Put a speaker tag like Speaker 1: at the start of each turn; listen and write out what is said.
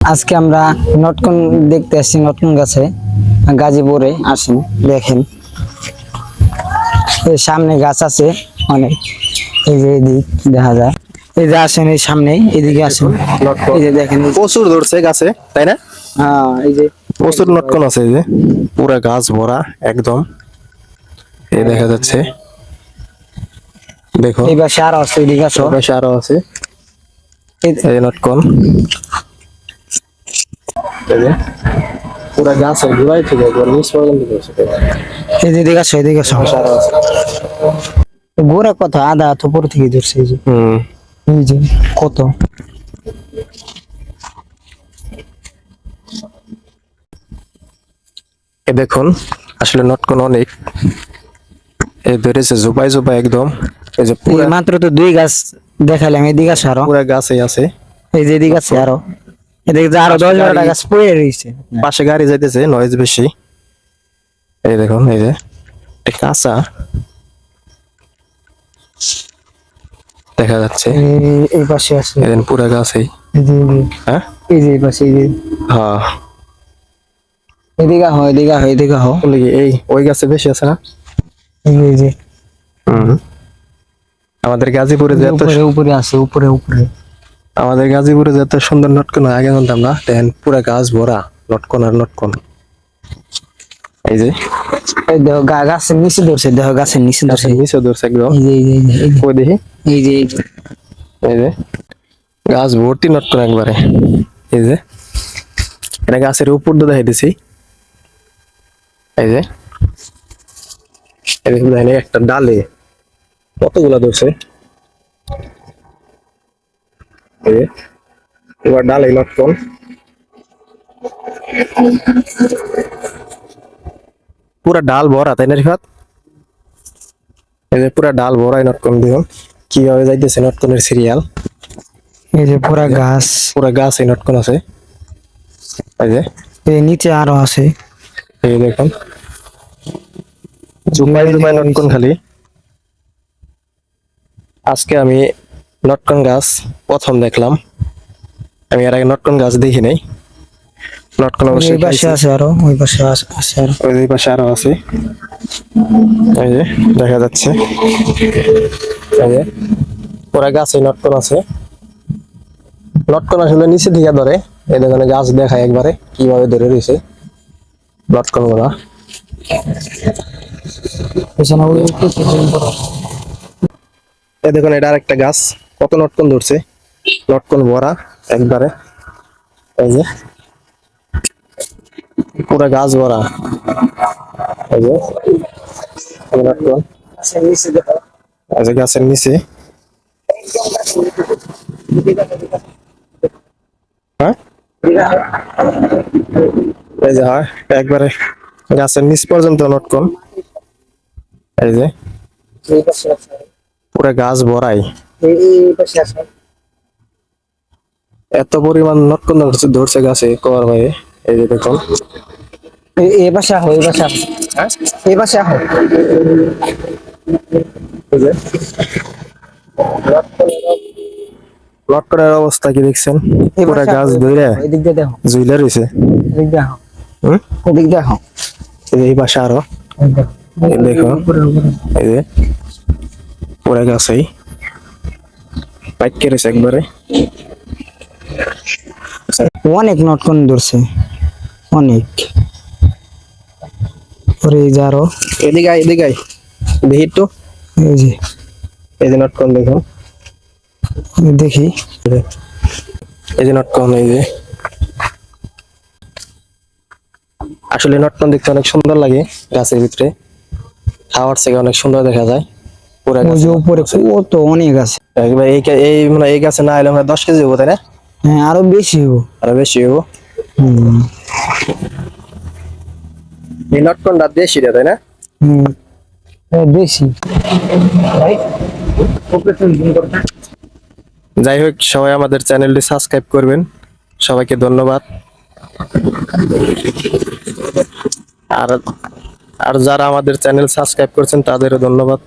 Speaker 1: আজকে আমরা নটকন দেখতে আসছি নটকন গাছে গাজীপুরে আসেন দেখেন। এই সামনে গাছ আছে অনেক। এই যে এদিক দেখা যায় এই যে আসেন এই সামনে এদিকে আসেন। এই যে দেখেন
Speaker 2: প্রচুর ধরছে গাছে তাই না?
Speaker 1: হ্যাঁ এই যে
Speaker 2: প্রচুর নটকন আছে এই যে। পুরা গাছ ভরা একদম। এই দেখা যাচ্ছে। দেখো
Speaker 1: এই পাশে আরও আছে এদিকে আসো।
Speaker 2: পাশে আরও আছে।
Speaker 1: এই-
Speaker 2: এই নটকন। এই পুরা গাছ ঘুরাই থেকে একবার নিচ পর্যন্ত ধরছে
Speaker 1: এদিকে আসো এদিকে আসো।
Speaker 2: পাশে আরও আছে
Speaker 1: গোড়া কত উপর থেকে ধরছে এই যে। এই যে কত?
Speaker 2: এ দেখুন আসলে নটকন অনেক এই ধরেছে জোপাই জোপাই একদম। এই যে
Speaker 1: মাত্র তো দুই গাছ দেখালাম এদিকে আসো আরও।
Speaker 2: পুরা গাছে আছে।
Speaker 1: এই যে এদিকে আছে আরও। এদিকে আরও দশ রয়েছে।
Speaker 2: পাশে গাড়ি যাইতেছে নয়েজ বেশি। এই দেখুন এই যে কাঁচা। দেখা যাচ্ছে।
Speaker 1: এই- পাশে আছে।
Speaker 2: পুরা গাছেই। হ্যাঁ?
Speaker 1: এই যে এই পাশে এই যে।
Speaker 2: হ্যাঁ।
Speaker 1: এদিকে হো এদিকে হো এদিকে হো
Speaker 2: এই ওই গাছে বেশি আছে না?
Speaker 1: এই এই যে।
Speaker 2: হুম। আমাদের গাজীপুরে যে এত
Speaker 1: উপরে উপরে আছে উপরে উপরে।
Speaker 2: আমাদের গাজীপুরে যে এত সুন্দর নটকন আগে জানতাম না। দেখেন পুরা গাছ ভরা নটকন আর নটকন। এই যে।
Speaker 1: এই দেখো গাছের নিচে ধরছে দেখো গাছের নিচে ধরছে।
Speaker 2: নিচে ধরছে একদম।
Speaker 1: এই যে এই
Speaker 2: দেখি?
Speaker 1: এই যে এই যে।
Speaker 2: গাছ ভর্তি নটকন একবারে। এই যে। এটা গাছের উপর দিয়ে দেখাই দিছি এই যে একটা ডালে কতগুলা ধরছে? এবার ডালে নটকন পুরা ডাল ভরা তাই না রিফাত? এই যে পুরা ডাল ভরাই নটকন দেখুন কীভাবে যাইতেছে নটকনের সিরিয়াল।
Speaker 1: এই যে পুরা গাছ।
Speaker 2: পুরা গাছ এই নটকন আছে। এই যে।
Speaker 1: এই নিচে আরও আছে।
Speaker 2: এই দেখুন। জুপাই জুপাই নটকন খালি। আজকে আমি নটকন গাছ প্রথম দেখলাম। আমি এর আগে নটকন গাছ দেখি নাই। নটকন অবশ্যই
Speaker 1: পাশে আছে আরও ওই পাশে আছে আরও।
Speaker 2: ওই পাশে আরও আছে। এই যে দেখা যাচ্ছে। এই যে পুরা গাছে নটকন আছে। নটকন আসলে নিচে দিকে ধরে। এই দেখুন গাছ দেখায় একবারে কীভাবে ধরে রয়েছে।
Speaker 1: নটকনগুলা।
Speaker 2: এই দেখুন এটা আরেকটা গাছ। কত নটকন ধরছে? নটকন ভরা, একবারে। এই যে। পুরা গাছ ভরা। এই যে। যে গাছের নিচে। হ্যাঁ? এই যে, হয়। একবারে গাছের নিচ পর্যন্ত নটকন। এই যে। পুরা গাছ ভরাই। এত পরিমাণ নটকন ধরছে গাছে হয়ে এই যে দেখুন।
Speaker 1: এই- এই পাশে আহো। এই পাশে আহো। এই পাশে আহো
Speaker 2: লটকনের অবস্থা কি দেখছেন?
Speaker 1: এই
Speaker 2: পুরা
Speaker 1: পাশে
Speaker 2: গাছ
Speaker 1: আহো,
Speaker 2: ধরে
Speaker 1: দেখো।
Speaker 2: জুইলা রয়েছে
Speaker 1: এদিক
Speaker 2: এই পাশে
Speaker 1: আরও। দেখো।
Speaker 2: এই যে। পুরা গাছেই। পাইক কেড়েছে একবারে।
Speaker 1: অনেক নটকন ধরছে। অনেক। ওরে এই যে আরও।
Speaker 2: এদিকে আয় এদিকে আয়। দেখি একটু।
Speaker 1: এই যে।
Speaker 2: এই যে নটকন
Speaker 1: এই দেখি।
Speaker 2: এই যে নটকন এই যে। আসলে নটকন দেখতে অনেক সুন্দর লাগে গাছের ভিতরে। খাওয়ার থেকে অনেক সুন্দর দেখা যায়। পুরা
Speaker 1: উপরে কত অনেক আছে।
Speaker 2: একবার এই এই মানে এই গাছে না এলে মানে দশ কেজি হব তাই না?
Speaker 1: হ্যাঁ আরও বেশি হব।
Speaker 2: আরও বেশি হব? এই নটকনটা দেশি রে তাই না?
Speaker 1: হুম। হ্যাঁ, বেশি
Speaker 2: যাই হোক সবাই আমাদের চ্যানেলটি সাবস্ক্রাইব করবেন। সবাইকে ধন্যবাদ। আর আর যারা আমাদের চ্যানেল সাবস্ক্রাইব করছেন তাদেরও ধন্যবাদ।